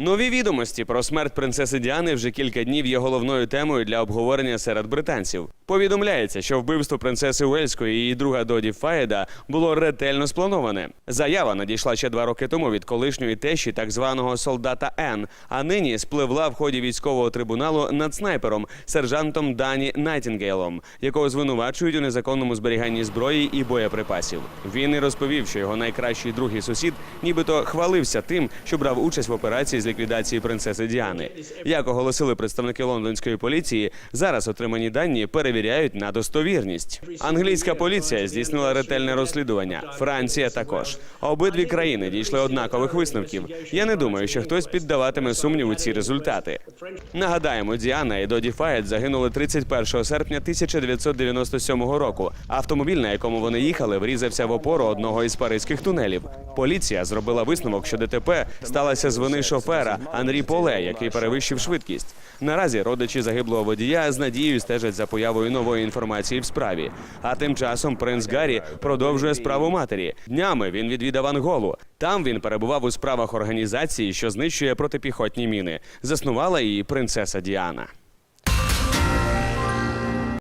Нові відомості про смерть принцеси Діани вже кілька днів є головною темою для обговорення серед британців. Повідомляється, що вбивство принцеси Уельської і її друга Доді Фаєда було ретельно сплановане. Заява надійшла ще два роки тому від колишньої тещі так званого солдата Н, а нині спливла в ході військового трибуналу над снайпером сержантом Дані Найтінгейлом, якого звинувачують у незаконному зберіганні зброї і боєприпасів. Він і розповів, що його найкращий друг і сусід, нібито хвалився тим, що брав участь в операції з ліквідації принцеси Діани. Як оголосили представники лондонської поліції, зараз отримані дані перевіряють на достовірність. Англійська поліція здійснила ретельне розслідування. Франція також. Обидві країни дійшли однакових висновків. Я не думаю, що хтось піддаватиме сумніву ці результати. Нагадаємо, Діана і Доді Фаєт загинули 31 серпня 1997 року. Автомобіль, на якому вони їхали, врізався в опору одного із паризьких тунелів. Поліція зробила висновок, що ДТП сталося з вини шофера Анрі Поле, який перевищив швидкість. Наразі родичі загиблого водія з надією стежать за появою нової інформації в справі. А тим часом принц Гаррі продовжує справу матері. Днями він відвідав Анголу. Там він перебував у справах організації, що знищує протипіхотні міни. Заснувала її принцеса Діана.